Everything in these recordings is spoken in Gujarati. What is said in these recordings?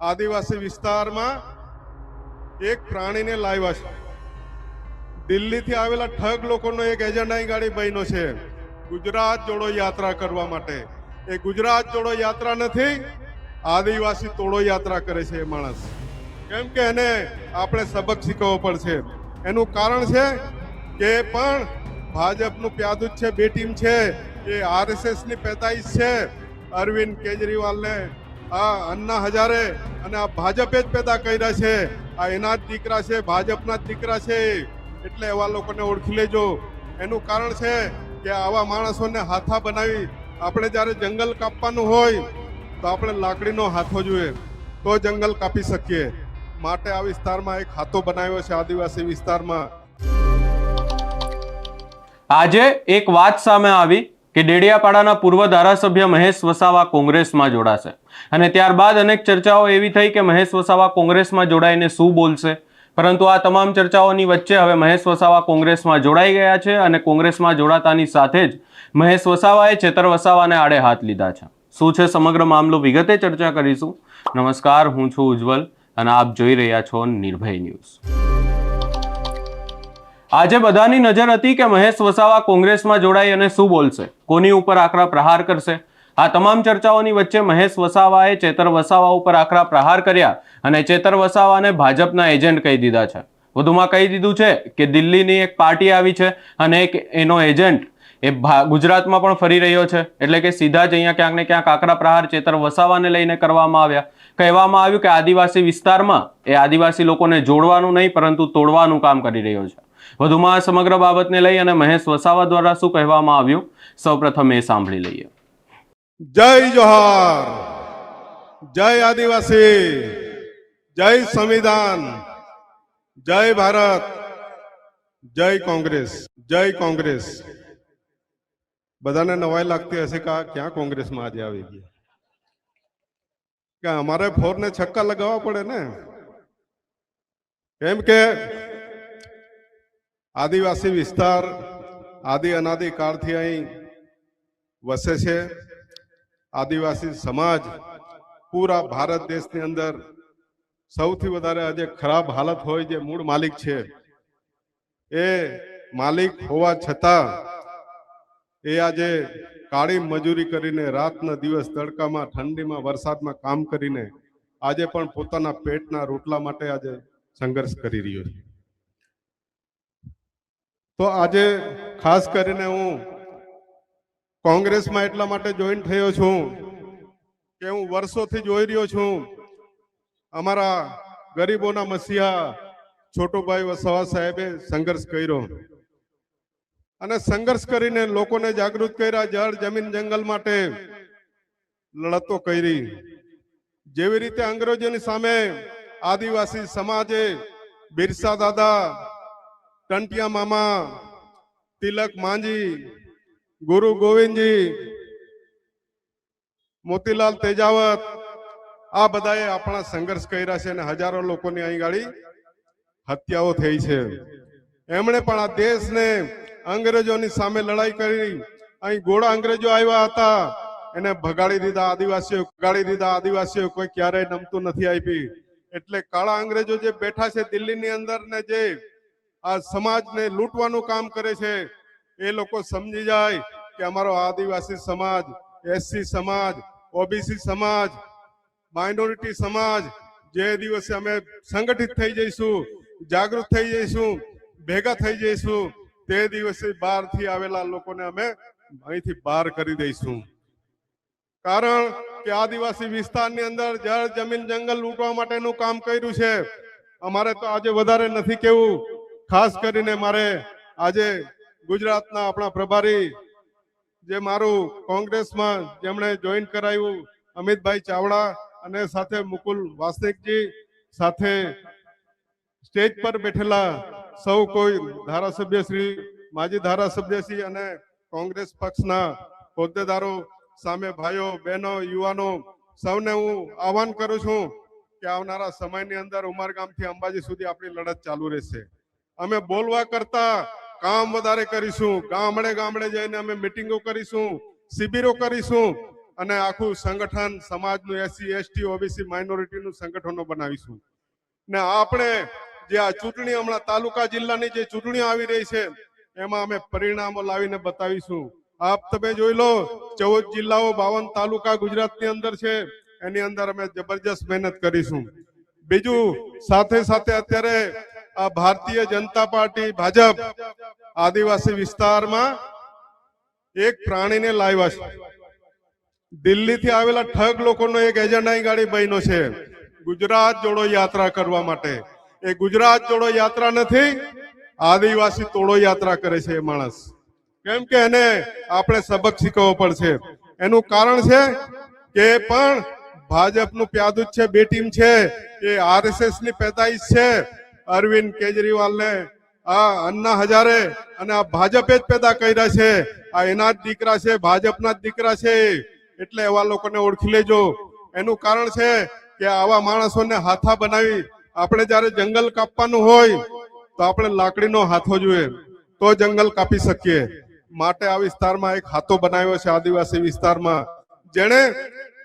આદિવાસી વિસ્તારમાં એક પ્રાણીને લાવ્યા છે. દિલ્હીથી આવેલા ઠગ લોકોનો એક એજન્ડાની ગાડી બન્યો છે. ગુજરાત જોડો યાત્રા કરવા માટે. એ ગુજરાત જોડો યાત્રા નથી, આદિવાસી તોડો યાત્રા કરે છે એ માણસ. કેમ કે એને આપણે સબક શીખવવો પડશે. એનું કારણ છે કે પણ ભાજપનું પ્યાદુત છે, બે ટીમ છે. એ આરએસએસની પેદાઈશ છે. અરવિંદ કેજરીવાલને આ અન્ના હજારે અને આ ભાજપે જ પેદા કર્યા છે. આ એના જ દીકરા છે, ભાજપના જ દીકરા છે. એટલે એવા લોકોને ઓળખી લેજો. એનું કારણ છે કે આવા માણસોને હાથા બનાવી આપણે જ્યારે જંગલ કાપવાનું હોય, તો આપણે લાકડીનો હાથો જોઈએ. તો જંગલ કાપી શકીએ. માટે આ વિસ્તારમાં એક હાથો બનાવ્યો છે આદિવાસી વિસ્તારમાં. આજે એક વાત સામે આવી. કે ડેડિયાપાડાના પૂર્વ ધારાસભ્ય મહેશ વસાવા કોંગ્રેસમાં જોડાશે. અને ત્યારબાદ અનેક ચર્ચાઓ એવી થઈ કે મહેશ વસાવા કોંગ્રેસમાં જોડાઈને શું બોલશે? પરંતુ આ તમામ ચર્ચાઓની વચ્ચે હવે મહેશ વસાવા કોંગ્રેસમાં જોડાઈ ગયા છે અને કોંગ્રેસમાં જોડાતાની સાથે જ મહેશ વસાવાએ ચેતર વસાવાને આડે હાથ લીધા છે. શું છે સમગ્ર મામલો? વિગતે ચર્ચા કરીશું. નમસ્કાર, હું છું ઉજ્જવલ અને આપ જોઈ રહ્યા છો નિર્ભય ન્યૂઝ. આજે બધાની નજર હતી કે મહેશ વસાવા કોંગ્રેસમાં જોડાઈ અને શું બોલશે? કોની ઉપર આકરા પ્રહાર કરશે? આ તમામ ચર્ચાઓની વચ્ચે મહેશ વસાવાએ ચેતર વસાવા ઉપર આકરા પ્રહાર કર્યા અને ચેતર વસાવાને ભાજપના એજન્ટ કહી દીધા છે. વધુમાં કહી દીધું છે કે દિલ્હીની એક પાર્ટી આવી છે અને એક એનો એજન્ટ એ ગુજરાતમાં પણ ફરી રહ્યો છે. એટલે કે સીધા જ અહીંયા ક્યાંક ને ક્યાંક આકરા પ્રહાર ચેતર વસાવાને લઈને કરવામાં આવ્યા. કહેવામાં આવ્યું કે આદિવાસી વિસ્તારમાં એ આદિવાસી લોકોને જોડવાનું નહીં, પરંતુ તોડવાનું કામ કરી રહ્યો છે. વધુમાં સમગ્ર બાબતને લઈ અને મહેશ વસાવા દ્વારા શું કહેવામાં આવ્યું? સૌપ્રથમ એ સાંભળી લઈએ. જય જોહાર. જય આદિવાસી. જય સંવિધાન. જય ભારત. જય કોંગ્રેસ. જય કોંગ્રેસ. બધાને નવાઈ લાગતી હશે કે ક્યાં કોંગ્રેસમાં આજે આવી ગયા? કે અમારે ફોર ને છક્કા લગાવવા પડે ને? કેમ કે આદિવાસી વિસ્તાર આદિ અનાદિ કાળથી અહીં વસે છે. આદિવાસી સમાજ પૂરા ભારત દેશની અંદર સૌથી વધારે આજે ખરાબ હાલત હોય જે મૂળ માલિક છે, એ માલિક હોવા છતાં એ આજે કાળી મજૂરી કરીને રાતના દિવસ તડકામાં, ઠંડીમાં, વરસાદમાં કામ કરીને આજે પણ પોતાના પેટના રોટલા માટે આજે સંઘર્ષ કરી રહ્યો છે. તો આજે ખાસ કરીને હું કોંગ્રેસમાં એટલા માટે જોઈન થયો છું કે હું વર્ષોથી જોઈ રહ્યો છું અમારા ગરીબોના મસીહા છોટુભાઈ વસાવા સાહેબે સંઘર્ષ કર્યો. અને સંઘર્ષ કરીને લોકોને જાગૃત કર્યા, જળ, જમીન, જંગલ માટે લડતો કરી. જેવી રીતે અંગ્રેજોની સામે આદિવાસી સમાજે બિરસા દાદા ટંટિયા મામા, તિલક માંજી, ગુરુ ગોવિંદજી, મોતીલાલ તેજાવત, આ બધાએ આપણા સંઘર્ષ કર્યા છે અને હજારો લોકોની અહીં ગાડી હત્યાઓ થઈ છે. એમણે પણ આ દેશને અંગ્રેજોની સામે લડાઈ કરી. અહીં ગોળા અંગ્રેજો આવ્યા હતા. એને ભગાડી દીધા આદિવાસીઓ ભગાડી દીધા આદિવાસીઓ કોઈ ક્યારેય નમતું નથી આપી. એટલે કાળા અંગ્રેજો જે બેઠા છે દિલ્હીની અંદર ને જે આ સમાજને લૂંટવાનું કામ કરે છે. એ લોકો સમજી જાય કે અમારો આદિવાસી સમાજ, એસસી સમાજ, ઓબીસી સમાજ, માઇનોરિટી સમાજ, જે દિવસે અમે સંગઠિત થઈ જઈશું, જાગૃત થઈ જઈશું, ભેગા થઈ જઈશું, તે દિવસે બહારથી આવેલા લોકોને અમે અહીંથી બહાર કરી દઈશું. કારણ કે આદિવાસી વિસ્તારની અંદર જળ, જમીન, જંગલ લૂંટવા માટેનું કામ કર્યું છે. અમારે તો આજે વધારે નથી કેવું. ખાસ કરીને મારે આજે ગુજરાતના આપણા પ્રભારી જે મારું કોંગ્રેસમાં જેમણે જોઈન કરાયું, અમિતભાઈ ચાવડા અને સાથે મુકુલ વાસનિકજી, સાથે સ્ટેજ પર બેઠેલા સૌ કોઈ ધારાસભ્ય શ્રી, માજી ધારાસભ્ય શ્રી અને કોંગ્રેસ પક્ષના હોદ્દેદારો સામે ભાઈઓ, બહેનો, યુવાનો, સૌને હું આહવાન કરું છું કે આવનારા સમયની અંદર ઉમરગામથી અંબાજી સુધી આપણી લડત ચાલુ રહેશે. અમે બોલવા કરતા કામ વધારે કરીશું. ગામડે ગામડે જઈને અમે મિટિંગો કરીશું, શિબિરો કરીશું અને આખું સંગઠન સમાજનું એસસી એસટી ઓબીસી માઇનોરિટીનું સંગઠનો બનાવીશું. ને આપણે જે આ ચૂંટણી હમણાં તાલુકા જિલ્લાની જે ચૂંટણીઓ આવી રહી છે, એમાં અમે પરિણામો લાવીને બતાવીશું. આપ તમે જોઈ લો, ચૌદ જિલ્લાઓ બાવન તાલુકા ગુજરાતની અંદર છે, એની અંદર અમે જબરજસ્ત મહેનત કરીશું. બીજું, સાથે સાથે અત્યારે આ ભારતીય જનતા પાર્ટી ભાજપ આદિવાસી વિસ્તારમાં એક પ્રાણીને લાવ્યા છે. દિલ્હીથી આવેલા ઠગ લોકોનો એક એજન્ડા ગાડી બન્યો છે. ગુજરાત જોડો યાત્રા કરવા માટે. એ ગુજરાત જોડો યાત્રા નથી, આદિવાસી તોડો યાત્રા કરે છે એ માણસ. કેમ કે એને આપણે સબક શીખવવો પડશે. એનું કારણ છે કે પણ ભાજપનું પ્યાદુત છે બે ટીમ છે, એ આરએસએસની પેદાઈશ છે અરવિંદ કેજરીવાલને આ અન્ના હજારે અને આ ભાજપે જ પેદા કર્યા છે. આ એના જ દીકરા છે, ભાજપના જ દીકરા છે. એટલે એવા લોકોને ઓળખી લેજો. એનું કારણ છે કે આવા માણસોને હાથા બનાવી આપણે જ્યારે જંગલ કાપવાનું હોય તો આપણે લાકડીનો હાથો જોઈએ. તો જંગલ કાપી શકીએ. માટે આ વિસ્તારમાં એક હાથો બનાવ્યો છે આદિવાસી વિસ્તારમાં. જેણે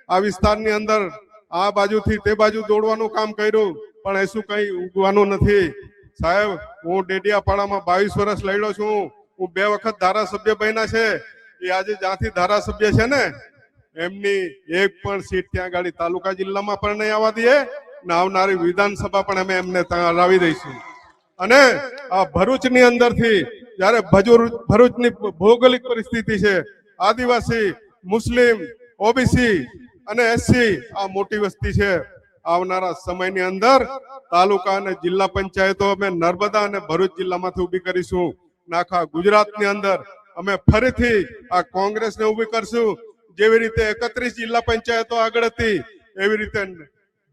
આ વિસ્તારની અંદર આ બાજુથી તે બાજુ દોડવાનું કામ કર્યું. પણ એ શું કઈ ઉગવાનું નથી. સાહેબ, હું ડેડિયાપાડામાં બાવીસ વર્ષ લડ્યો છું. હું બે વખત ધારાસભ્ય બન્યા છે. એ આજે જ્યાંથી ધારાસભ્ય છે ને, એમની એક પણ સીટ ત્યાં ગાડી તાલુકા જિલ્લામાં પણ નહીં આવવા દઈએ. ને આવનારી વિધાનસભા પણ અમે એમને ત્યાં હરાવી દઈશું. અને આ ભરૂચની અંદરથી, જ્યારે ભરૂચ ભરૂચની ભૌગોલિક પરિસ્થિતિ છે, આદિવાસી, મુસ્લિમ, ઓબીસી અને એસસી આ મોટી વસ્તી છે. આવનારા સમયની અંદર તાલુકા અને જિલ્લા પંચાયતો અમે નર્મદા અને ભરૂચ જિલ્લામાંથી ઊભી કરીશું. આખા ગુજરાતની અંદર અમે ફરીથી આ કોંગ્રેસને ઊભી કરશું. જેવી રીતે એકત્રીસ જિલ્લા પંચાયતો આગળ હતી, એવી રીતે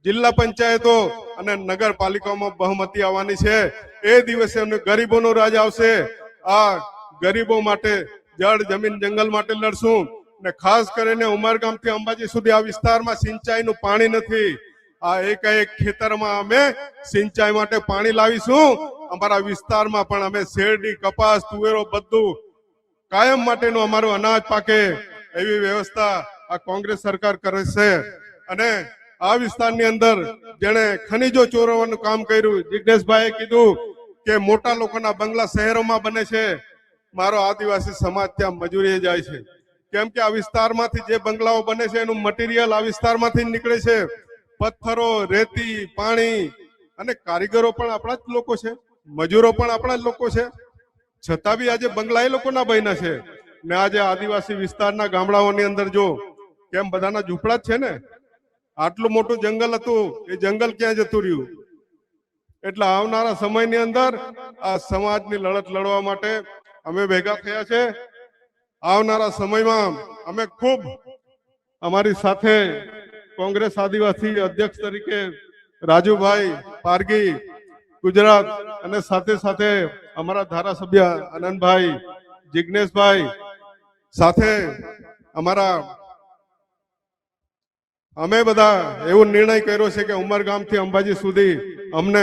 જિલ્લા પંચાયતો અને નગરપાલિકાઓમાં બહુમતી આવવાની છે. એ દિવસે અમને ગરીબોનો રાજ આવશે. આ ગરીબો માટે જળ, જમીન, જંગલ માટે લડશું. ને ખાસ કરીને ઉમરગામથી અંબાજી સુધી આ વિસ્તારમાં સિંચાઈનું પાણી નથી. આ એક એક ખેતરમાં અમે સિંચાઈ માટે પાણી લાવીશું. અમારા વિસ્તારમાં પણ અમે શેરડી, કપાસ, તુવેરો બધું કાયમ માટેનું અમારું અનાજ પાકે એવી વ્યવસ્થા આ કોંગ્રેસ સરકાર કરે છે. અને આ વિસ્તારની અંદર જેણે ખનીજો ચોરવાનું કામ કર્યું જિજ્ઞેશભાઈએ કીધું કે મોટા લોકોના બંગલા શહેરોમાં બને છે. મારો આદિવાસી સમાજ ત્યાં મજૂરીએ જાય છે. કેમ કે આ વિસ્તારમાંથી જે બંગલાઓ બને છે, એનું મટીરિયલ આ વિસ્તારમાંથી નીકળે છે. પથ્થરો, રેતી, પાણી અને કારીગરો પણ આપણા જ લોકો છે. મજૂરો પણ આપણા જ લોકો છે. છતાં બી આજે બંગલા એ લોકોના બન્યા છે. ને આજે આદિવાસી વિસ્તારના ગામડાઓની અંદર જો, કેમ બધાના ઝૂંપડા જ છે ને? આટલું મોટું જંગલ હતું, એ જંગલ ક્યાં જતું રહ્યું? એટલે આવનારા સમયની અંદર આ સમાજની લડત લડવા માટે અમે ભેગા થયા છે. આવનારા સમયમાં અમે ખૂબ અમારી સાથે કોંગ્રેસ આદિવાસી અધ્યક્ષ તરીકે રાજુભાઈ પારગી, ગુજરાત અને સાથે સાથે અમારા ધારાસભ્ય આનંદભાઈ જિજ્ઞેશભાઈ સાથે અમારા અમે બધા એવો નિર્ણય કર્યો છે કે ઉમરગામથી અંબાજી સુધી અમને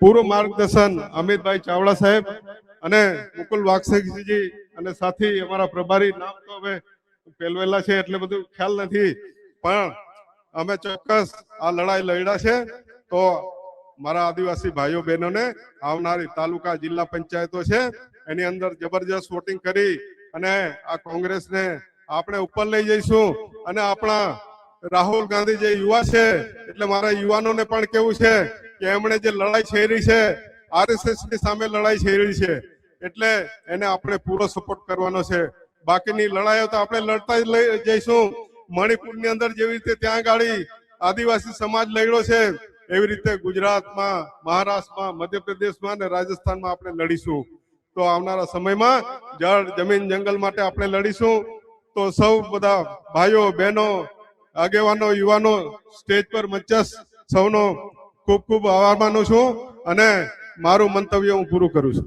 પૂરું માર્ગદર્શન અમિતભાઈ ચાવડા સાહેબ અને મુકુલ વાઘસેજી અને સાથી અમારા પ્રભારી નામ તો હવે પેલવેલા છે એટલે બધું ખ્યાલ નથી. પણ અમે ચોક્કસ આ લડાઈ લડ્યા છે. તો મારા આદિવાસી ભાઈઓ બહેનોને આવનારી તાલુકા જિલ્લા પંચાયતો છે, એની અંદર જબરજસ્ત વોટિંગ કરી અને આ કોંગ્રેસને આપણે ઉપર લઈ જઈશું. અને આપણા રાહુલ ગાંધી જે યુવા છે, એટલે મારા યુવાનોને પણ કેવું છે કે એમણે જે લડાઈ છેરી છે, આરએસએસની સામે લડાઈ છેરી છે, એટલે એને આપણે પૂરો સપોર્ટ કરવાનો છે. બાકીની લડાઈઓ તો આપણે લડતા જ લઈ જઈશું. મણિપુરની અંદર જેવી રીતે ત્યાં ગાડી આદિવાસી સમાજ લડ્યો છે, એવી રીતે ગુજરાતમાં, મહારાષ્ટ્રમાં, મધ્યપ્રદેશમાં અને રાજસ્થાનમાં આપણે લડીશું. તો આવનારા સમયમાં જળ, જમીન, જંગલ માટે આપણે લડીશું. તો સૌ બધા ભાઈઓ, બહેનો, આગેવાનો, યુવાનો, સ્ટેજ પર મંચસ સૌનો ખૂબ ખૂબ આભાર માનું છું અને મારું મંતવ્ય હું પૂરું કરું છું.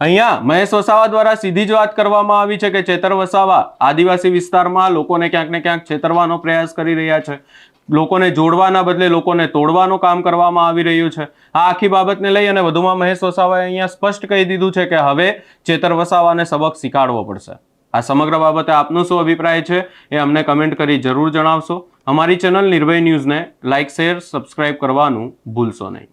અહીંયા મહેશ વસાવા દ્વારા સીધી જ વાત કરવામાં આવી છે કે ચેતર વસાવા આદિવાસી વિસ્તારમાં લોકોને ક્યાંક ને ક્યાંક છેતરવાનો પ્રયાસ કરી રહ્યા છે. લોકોને જોડવાના બદલે લોકોને તોડવાનું કામ કરવામાં આવી રહ્યું છે. આ આખી બાબતને લઈ અને વધુમાં મહેશ વસાવાએ અહીંયા સ્પષ્ટ કહી દીધું છે કે હવે ચેતર વસાવાને સબક શીખાડવો પડશે. આ સમગ્ર બાબતે આપનો શું અભિપ્રાય છે એ અમને કમેન્ટ કરી જરૂર જણાવશો. અમારી ચેનલ નિર્ભય ન્યૂઝને લાઇક, શેર, સબસ્ક્રાઇબ કરવાનું ભૂલશો નહીં.